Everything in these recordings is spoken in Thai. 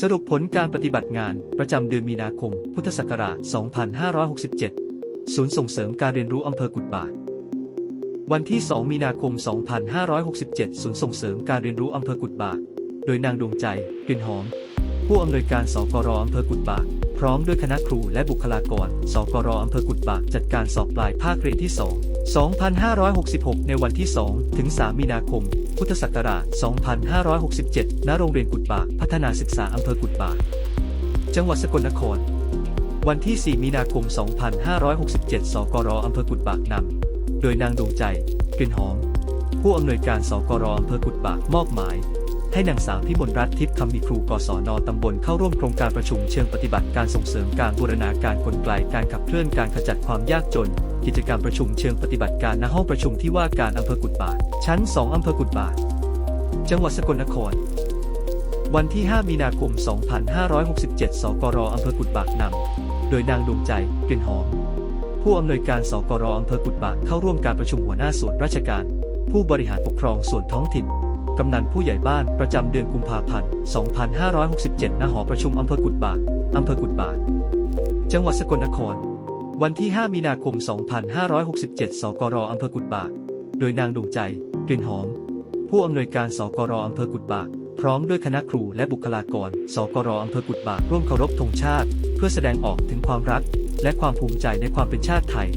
สรุปผลการปฏิบัติงานประจำเดือนมีนาคม พุทธศักราช 2567 ศูนย์ส่งเสริมการเรียนรู้อำเภอกุดบาท วันที่ 2 มีนาคม 2567 ศูนย์ส่งเสริมการเรียนรู้อำเภอกุดบาท โดยนางดวงใจกลิ่นหอม ผู้อำนวยการสกรอำเภอกุดบาท พร้อมด้วยคณะครูและบุคลากร สกรอำเภอกุดบาทจัดการสอบปลายภาคเรียนที่ 2 2566 ในวันที่ 2 ถึง 3 มีนาคม พุทธศักราช 2567 ณ โรงเรียนกุดบาก พัฒนาศึกษาอำเภอกุดบาก จังหวัดสกลนคร วันที่ 4 มีนาคม 2567 สกรอำเภอกุดบากนำ โดยนางดวงใจ กลิ่นหอม ผู้อำนวยการสกรอำเภอกุดบากมอบหมาย ให้นางสาวพิมลรัตน์ทิพย์คำมีครูกศนตำบลเข้าร่วมโครงการประชุมเชิงปฏิบัติการส่งเสริมการบูรณาการกลไกการขับเคลื่อนการขจัดความยากจน กิจกรรมประชุมเชิงปฏิบัติการณห้องประชุมที่ว่าการอำเภอกุดบาทชั้น 2อำเภอกุดบาทจังหวัดสกลนคร วันที่ 5 มีนาคม 2567 สกรอำเภอกุดบากนำโดยนางดวงใจกลิ่นหอม ผู้อำนวยการสกรอำเภอกุดบากเข้าร่วมการประชุมหัวหน้าส่วนราชการ ผู้บริหารปกครองส่วนท้องถิ่น กำนันผู้ใหญ่บ้านประจำเดือนกุมภาพันธ์ 2567 ณ หอประชุมอำเภอกุดบากอำเภอกุดบาก จังหวัดสกลนคร วันที่ 5 มีนาคม 2567 สกรอำเภอกุดบาก โดยนางดวงใจ กลิ่นหอม ผู้อำนวยการสกรอำเภอกุดบาก พร้อมด้วยคณะครูและบุคลากร สกรอำเภอกุดบาก ร่วมเคารพธงชาติ เพื่อแสดงออกถึงความรัก และความภูมิใจในความเป็นชาติไทย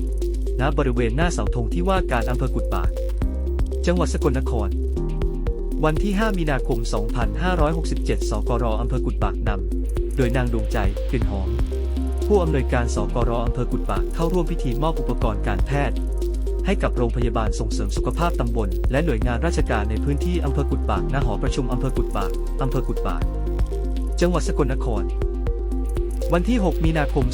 ณ บริเวณหน้าเสาธงที่ว่าการอำเภอกุดบาก จังหวัดสกลนคร วันที่ 5 มีนาคม 2567 สกรอำเภอกุดบากนำ โดยนางดวงใจกลิ่นหอม ผู้อำนวยการสกรอำเภอกุดบากเข้าร่วมพิธีมอบอุปกรณ์การแพทย์ ให้กับโรงพยาบาลส่งเสริมสุขภาพตำบล และหน่วยงานราชการในพื้นที่อำเภอกุดบากณหอประชุมอำเภอกุดบากอำเภอกุดบาก จังหวัดสกลนคร วันที่ 6 มีนาคม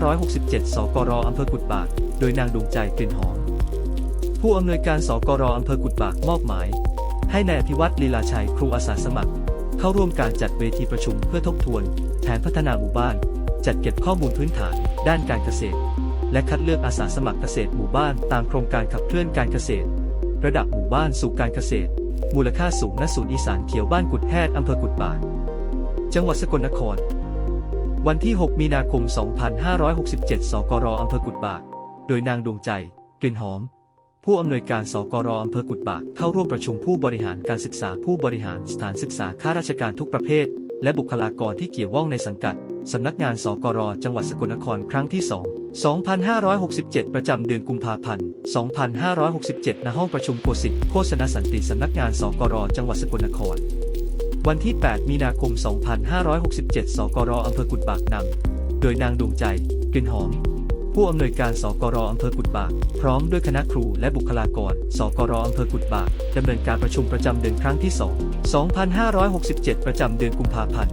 2567 สกรอำเภอกุดบาก โดยนางดวงใจกลิ่นหอม ผู้อำนวยการสกรอำเภอกุดบากมอบหมาย ให้นายอภิวัตรลีลาชัยครูอาสาสมัคร เข้าร่วมการจัดเวทีประชุมเพื่อทบทวนแผนพัฒนาหมู่บ้าน จัดเก็บข้อมูลพื้นฐาน ด้านการเกษตร และคัดเลือกอาสาสมัครเกษตรหมู่บ้านตามโครงการขับเคลื่อนการเกษตร ระดับหมู่บ้านสู่การเกษตร มูลค่าสูงณศูนย์อีสานเขียวบ้านกุดแฮดอำเภอกุดบากจังหวัดสกลนคร วันที่ 6 มีนาคม 2567 สกรอำเภอกุดบากโดยนางดวงใจ กลิ่นหอม ผู้อำนวยการสกรอำเภอกุดบากเข้าร่วมประชุมผู้บริหารการศึกษาผู้บริหารสถานศึกษาข้าราชการทุกประเภท และบุคลากรที่เกี่ยวข้องในสังกัด สำนักงานสกรจังหวัดสกลนครครั้งที่ 2 2567 ประจำเดือนกุมภาพันธ์ 2567 ณ ห้องประชุมโคสิตโฆษณสันติสำนักงานสกรจังหวัดสกลนคร วันที่ 8 มีนาคม 2567 สกรอำเภอกุดบากนำ โดยนางดวงใจ กลิ่นหอม ผู้อำนวยการสกรอำเภอกุดบาก พร้อมด้วยคณะครูและบุคลากรสกรอำเภอกุดบากดำเนินการประชุมประจำเดือนครั้งที่ 2 2567 ประจำเดือนกุมภาพันธ์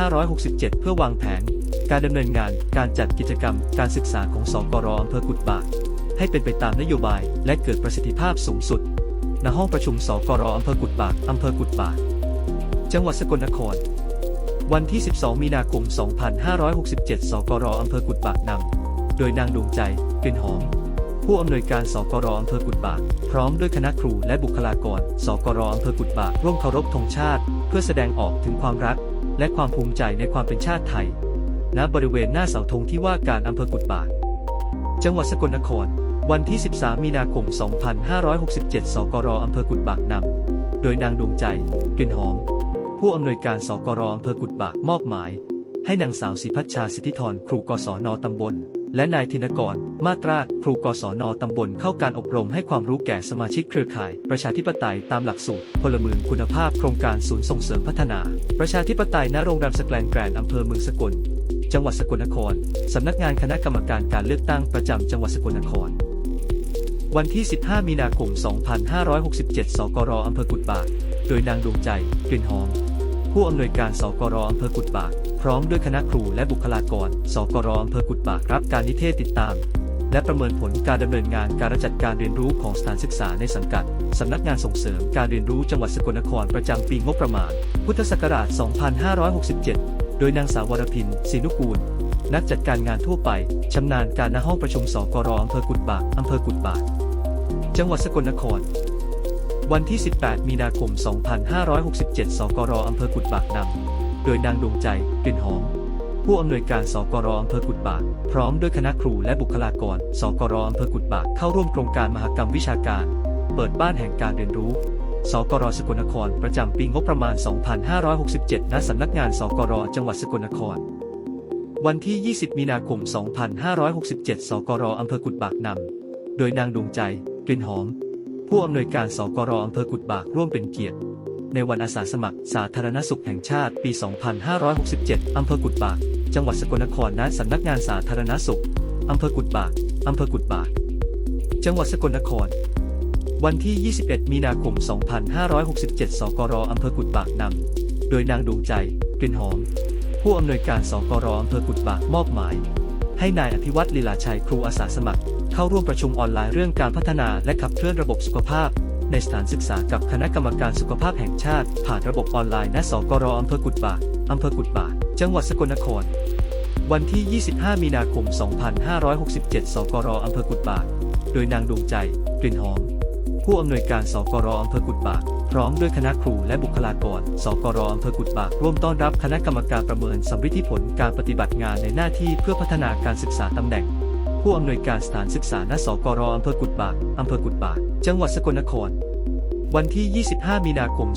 2567 เพื่อวางแผน การดำเนินงานการจัดกิจกรรม การศึกษาของสกรอำเภอกุดบาก ให้เป็นไปตามนโยบายและเกิดประสิทธิภาพสูงสุด ณห้องประชุมสกรอำเภอกุดบากอำเภอกุดบาก จังหวัดสกลนครวันที่ 12 มีนาคม 2567 สกรอำเภอกุดบากนำ โดยนางดวงใจกลิ่นหอม ผู้อำนวยการสกรอำเภอกุดบากพร้อมด้วยคณะครูและบุคลากรสกรอำเภอกุดบากร่วมเคารพธงชาติ เพื่อแสดงออกถึงความรัก และความภูมิใจในความเป็นชาติไทยณบริเวณหน้าเสาธงที่ว่าการอำเภอกุดบากจังหวัดสกลนคร วันที่ 13 มีนาคม 2567 สกรอำเภอกุดบากนำโดยนางดวงใจกลิ่นหอม ผู้อำนวยการสกรอำเภอกุดบากมอบหมาย ให้นางสาวศิพัชชาสิทธิธรครูกศนตำบล และนายธินกร มาตราครูกศนตำบลเข้าการอบรมให้ความรู้แก่สมาชิกเครือข่าย ประชาธิปไตยตามหลักสูตร พลเมืองคุณภาพโครงการศูนย์ส่งเสริมพัฒนา ประชาธิปไตยณโรงแรมสแกลนแกรนอำเภอเมืองสกล จังหวัดสกลนคร สำนักงานคณะกรรมการการเลือกตั้งประจำจังหวัดสกลนคร วันที่ 15 มีนาคม 2567 สกรอำเภอกุดบาก โดยนางดวงใจ กลิ่นหอม ผู้อำนวยการสกรอำเภอกุดบาก พร้อมด้วยคณะครูและบุคลากรสกรอำเภอกุดบากรับการนิเทศติดตาม และประเมินผลการดำเนินงานการจัดการเรียนรู้ของสถานศึกษาในสังกัดสำนักงานส่งเสริมการเรียนรู้จังหวัดสกลนครประจำปีงบประมาณ พุทธศักราช 2567 โดยนางสาววรพินศรีนุกูล นักจัดการงานทั่วไปชำนาญการณห้องประชุมสกรอำเภอกุดบากอำเภอกุดบาก จังหวัดสกลนคร วันที่ 18 มีนาคม 2567 สกรอำเภอกุดบากนำ โดยนางดวงใจกลิ่นหอม ผู้อำนวยการสกรอำเภอกุดบาก พร้อมด้วยคณะครูและบุคลากร สกรอำเภอกุดบาก เข้าร่วมโครงการมหกรรมวิชาการ เปิดบ้านแห่งการเรียนรู้สกรสกลนคร ประจำปีงบประมาณ 2567 ณ สำนักงานสกรจังหวัดสกลนคร วันที่ 20 มีนาคม 2567 สกรอำเภอกุดบากนำ โดยนางดวงใจ กลิ่นหอม ผู้อำนวยการสกรอำเภอกุดบากร่วมเป็นเกียรติ ในวันอาสาสมัครสาธารณสุขแห่งชาติปี 2567 อำเภอกุดบาก จังหวัดสกลนครณสำนักงานสาธารณสุข อำเภอกุดบาก อำเภอกุดบาก จังหวัดสกลนคร วันที่ 21 มีนาคม 2567 สกรอำเภอกุดบากนำ โดยนางดวงใจ กลิ่นหอม ผู้อำนวยการสกรอำเภอกุดบากมอบหมาย ให้นายอภิวัตรลีลาชัยครูอาสาสมัคร เข้าร่วมประชุมออนไลน์เรื่องการพัฒนาและขับเคลื่อนระบบสุขภาพ ในสถานศึกษากับคณะกรรมการสุขภาพแห่งชาติ ผ่านระบบออนไลน์ณสกรอำเภอกุดบากอำเภอกุดบากจังหวัดสกลนคร วันที่ 25 มีนาคม 2567 สกรอำเภอกุดบาก โดยนางดวงใจ กลิ่นหอม ผู้อำนวยการสกรอำเภอกุดบากพร้อมด้วยคณะครูและบุคลากร สกรอำเภอกุดบาก ร่วมต้อนรับคณะกรรมการประเมินสำฤทธิผลการปฏิบัติงานในหน้าที่เพื่อพัฒนาการศึกษาตำแหน่ง ผู้อำนวยการสถานศึกษาณสกรอำเภอกุดบากอำเภอกุดบาก จังหวัดสกลนคร วันที่ 25 มีนาคม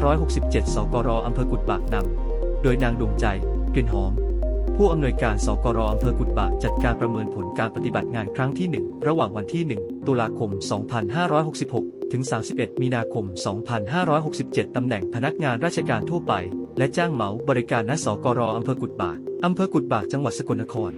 2567 สกรอำเภอกุดบากนำโดยนางดวงใจกลิ่นหอม ผู้อำนวยการสกรอำเภอกุดบากจัดการประเมินผลการปฏิบัติงานครั้งที่ 1 ระหว่างวันที่ 1 ตุลาคม 2566 ถึง 31 มีนาคม 2567 ตำแหน่งพนักงานราชการทั่วไป และจ้างเหมาบริการณสกรอำเภอกุดบากอำเภอกุดบากจังหวัดสกลนคร